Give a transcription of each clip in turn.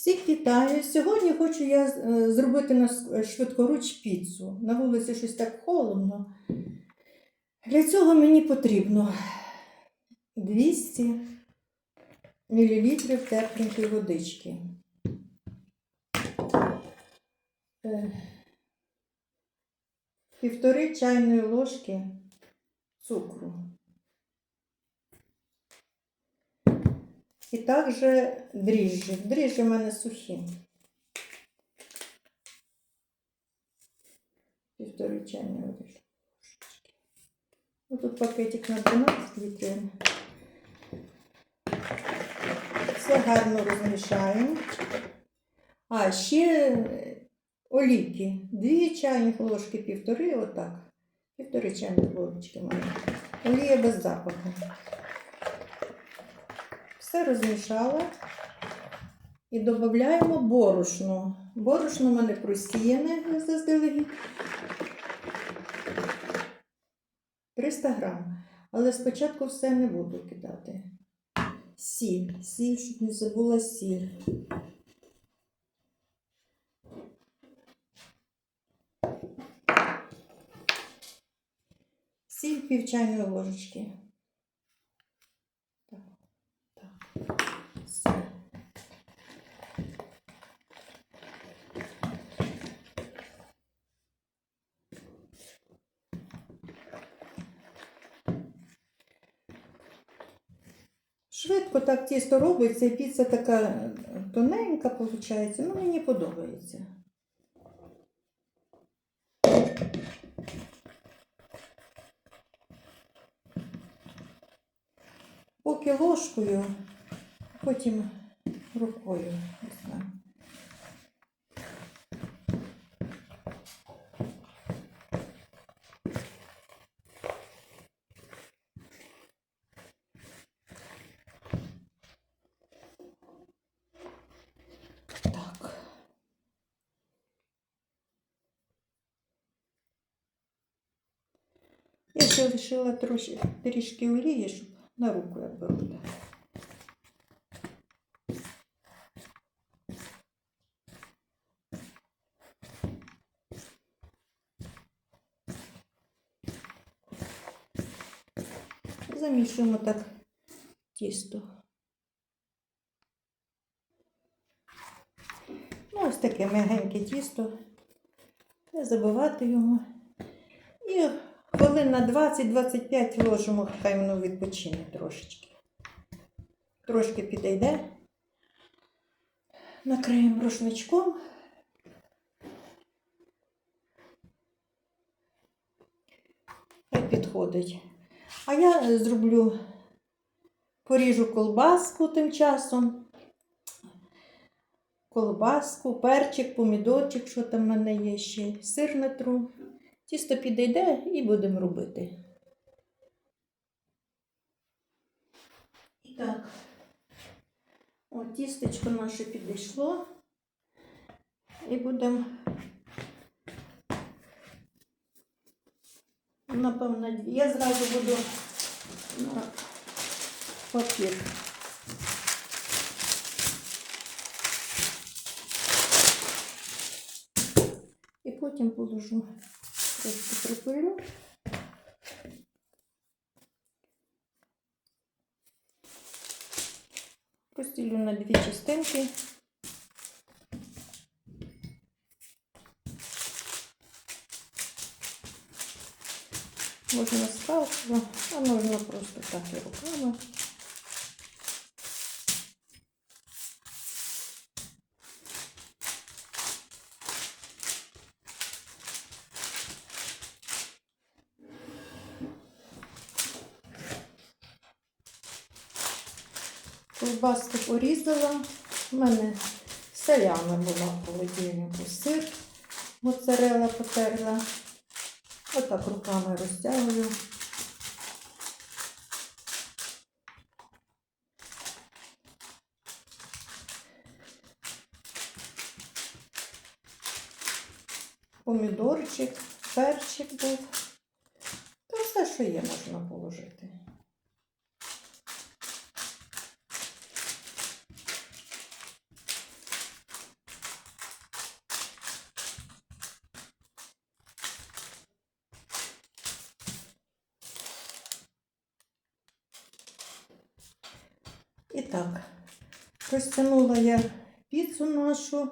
Всіх вітаю! Сьогодні хочу я е, зробити на швидкоруч піцу. На вулиці щось так холодно. Для цього мені потрібно 200 мл тепленької водички. Е, Півтори чайної ложки цукру. І також дріжджі. Дріжджі в мене сухі. Півтори чайної ложки. Ну, тут пакетик на 12 літрів. Все гарно розмішаємо. А, ще олійки. Дві чайних ложки, півтори, отак. Півтори чайних ложечки маю. Олія без запаху. Все розмішала і додаємо борошно. Борошно в мене просіяне заздалегідь. 300 грам. Але спочатку все не буду кидати. Сіль, сіль, щоб не забула сіль. Сіль пів чайної ложечки. Так, так. Все. Швидко так тісто робиться, і піца така тоненька виходить. Ну, мені подобається. Поки ложкою, потім рукою. не знаю. Так. Я ще лишила трошки, трішки олії, щоб на руку як беру. Замішуємо так тісто. Ну, ось таке м'ягеньке тісто. Не забивати його. І хвилин на 20-25 ложимо, хай воно відпочине трошечки. Трошки підійде. Накриємо рушничком. Хай підходить. А я зроблю, поріжу колбаску тим часом. Колбаску, перчик, помідорчик, що там в мене є ще, сир натру. Тісто підійде і будемо робити. І так, о, тістечко наше підійшло. І будемо, напевно, я зразу буду на папір. І потім положу трошки припилю. Розділю на дві частинки. Можна скалкою, а можна просто так і руками. Ковбаску порізала. У мене селяна була в холодильнику, сир, моцарела потерла. Отак руками розтягую. Помідорчик, перчик був. Та все, що є, можна положити. І так, розтягнула я піцу нашу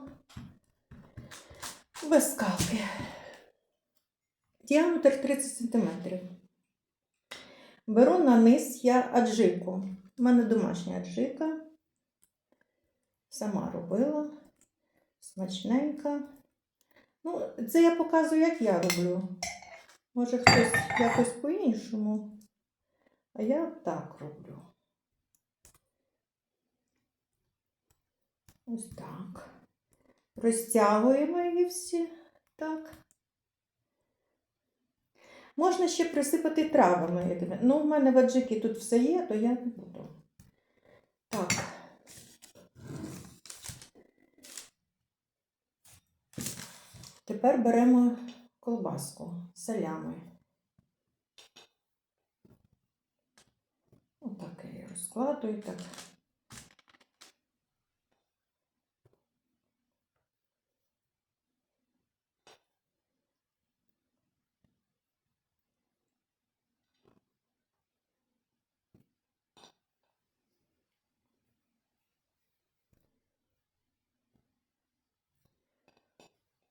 без скалки. Діаметр 30 см. Беру на низ я аджику. У мене домашня аджика. Сама робила. Смачненька. Ну, це я показую, як я роблю. Може, хтось якось по-іншому. А я так роблю. Ось так. Розтягуємо її всі. Так. Можна ще присипати травами. Ну, в мене в аджикі тут все є, то я не буду. Так. Тепер беремо колбаску салями. Отак я її розкладую так.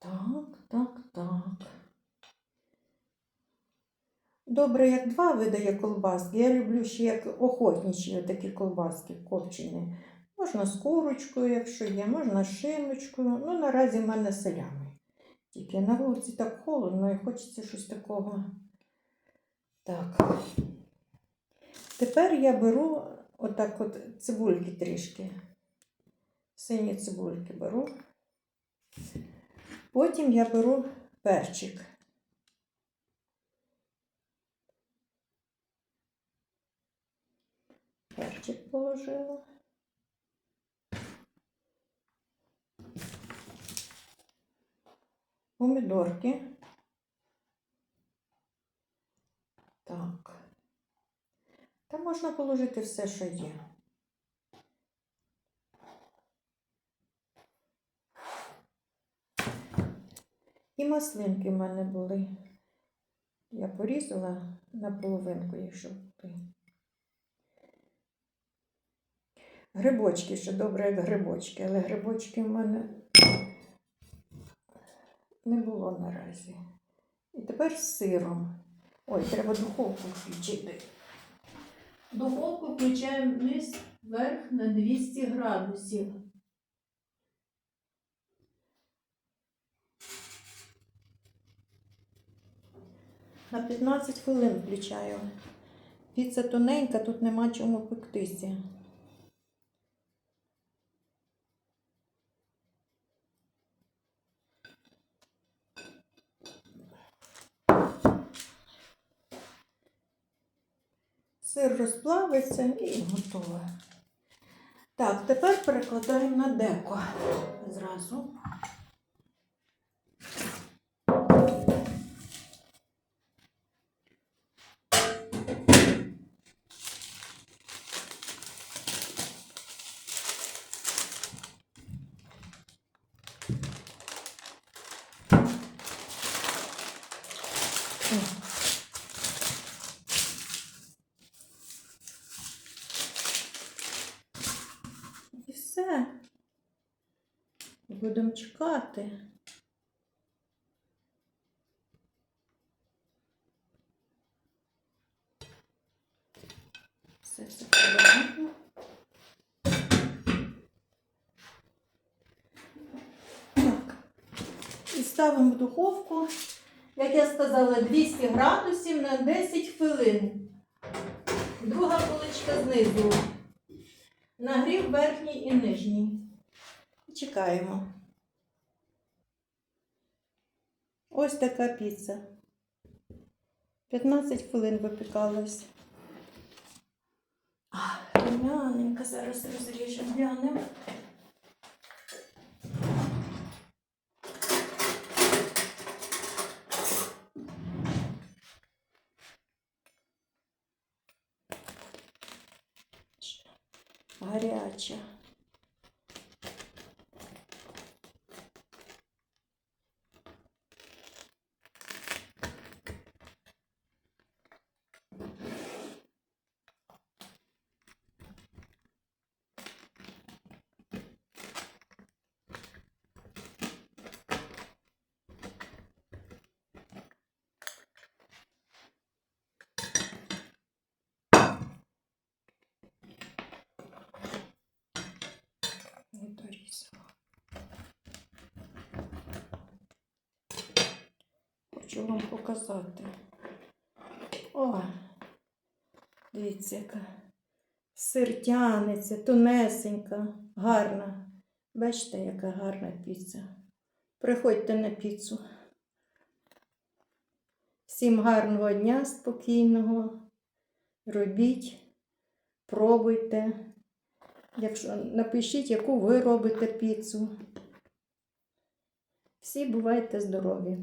Так, так, так. Добре, як два видає колбаски. Я люблю ще як охотничі такі колбаски копчені. Можна з курочкою, якщо є, можна з шиночкою. Ну, наразі в мене селями. Тільки на вулиці так холодно і хочеться щось такого. Так. Тепер я беру отак от цибульки трішки. Сині цибульки беру. Потім я беру перчик. Перчик положила. Помідорки. Так. Та можна положити все, що є. І маслинки в мене були. Я порізала на половинку щоб були. Грибочки ще добре, як грибочки, але грибочки в мене не було наразі. І тепер з сиром. Ой, треба духовку включити. Духовку включаємо вниз вверх на 200 градусів. На 15 хвилин включаю. Піца тоненька, тут нема чому пектися. Сир розплавиться і готово. Так, тепер перекладаємо на деко зразу. І все. Будемо чекати. Все це повернемо. Так. І ставимо в духовку, як я сказала, 200 градусів на 10 хвилин. Друга поличка знизу. Нагрів верхній і нижній. Чекаємо. Ось така піца. 15 хвилин випікалась. Румяненька, зараз розріжемо, глянемо. Гаряча. Хочу вам показати. О, дивіться, яка сир тянеться, тонесенька, гарна. Бачите, яка гарна піца. Приходьте на піцу. Всім гарного дня, спокійного. Робіть, пробуйте. Якщо напишіть, яку ви робите піцу. Всі бувайте здорові!